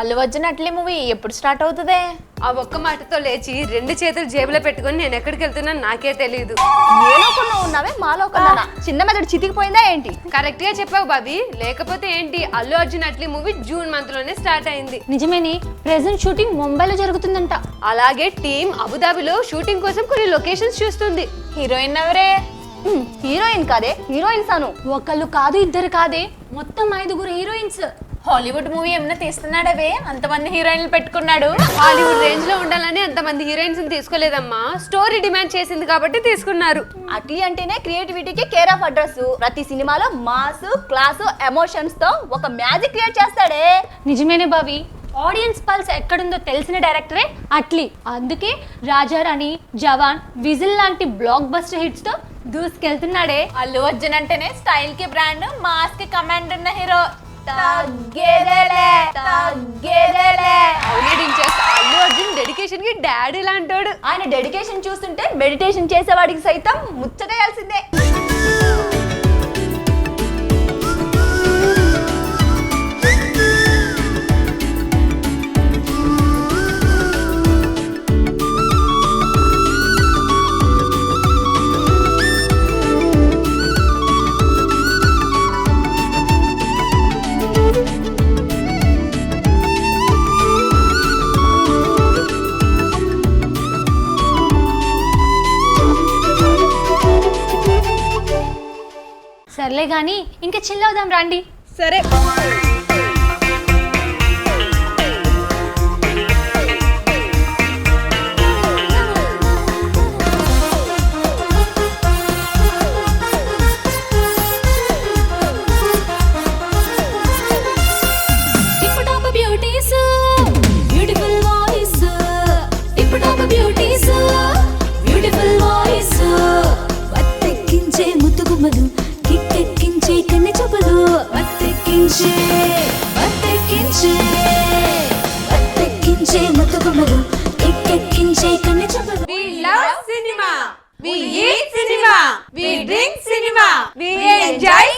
అల్లు అర్జున్ అట్లే మూవీ ఎప్పుడు స్టార్ట్ అవుతుందే? ఆ ఒక్క మాటతో లేచి రెండు చేతులు జేబులో పెట్టుకొని నేను ఎక్కడికి వెళ్తున్నాను నాకే తెలియదు ఏ లోకంలో ఉన్నావే? మా లోకంలోనా? చిన్న మెదడు చితికిపోయిందా ఏంటి? కరెక్ట్గా చెప్పావు బాబీ. లేకపోతే ఏంటి? అల్లు అర్జున్ అట్లీ మూవీ జూన్ మంత్లోనే స్టార్ట్ అయింది. నిజమేని. ప్రెసెంట్ షూటింగ్ ముంబైలో జరుగుతుందంట. అలాగే టీం అబుదాబిలో షూటింగ్ కోసం కొన్ని లొకేషన్స్ చూస్తుంది. హీరోయిన్ ఎవరే? హీరోయిన్ కాదే. హీరోయిన్ సాను ఒకళ్ళు కాదు ఇద్దరు కాదే. మొత్తం ఐదుగురు హీరోయిన్స్ హాలీవుడ్ మూవీ ఏమైనా తీస్తున్నాడవే అంతమంది హీరోయిన్లు పెట్టుకున్నాడు. హాలీవుడ్ రేంజ్లో ఉండాలని అంతమంది హీరోయిన్స్ తీసుకోలేదమ్మా. స్టోరీ డిమాండ్ చేసింది కాబట్టి తీసుకున్నారు. అట్లీ అంటేనే క్రియేటివిటీకి కేర్ ఆఫ్ అడ్రస్ ప్రతి సినిమాలో మాస్ క్లాస్ ఎమోషన్స్తో ఒక మ్యాజిక్ క్రియేట్ చేస్తాడే. నిజమేనే బావి. ఆడియన్స్ పల్స్ ఎక్కడుందో తెలిసిన డైరెక్టరే అట్లీ. అందుకే రాజారాణి జవాన్ విజిల్ లాంటి బ్లాక్ బస్టర్ హిట్స్తో దూసుకెళ్తున్నాడే. అల్లు అర్జున్ అంటేనే స్టైల్కి బ్రాండ్ మాస్కి కమాండ్ ఉన్న హీరో. తగ్గేదేలే తగ్గేదేలే. అవునేడించేస్తా అల్లు అర్జున్ డెడికేషన్కి డాడీ లాంటోడు. ఆయన డెడికేషన్ చూస్తుంటే మెడిటేషన్ చేసేవాడికి సైతం ముచ్చటేయాల్సిందే. సర్లే గాని ఇంకా చిల్లవుదాం రండి. సరే. బతికించే బతికించే బతికించే ముతుకుమరు ఎక్కెక్కించే కన్ను చెప్పదు we love cinema we eat cinema we drink cinema we enjoy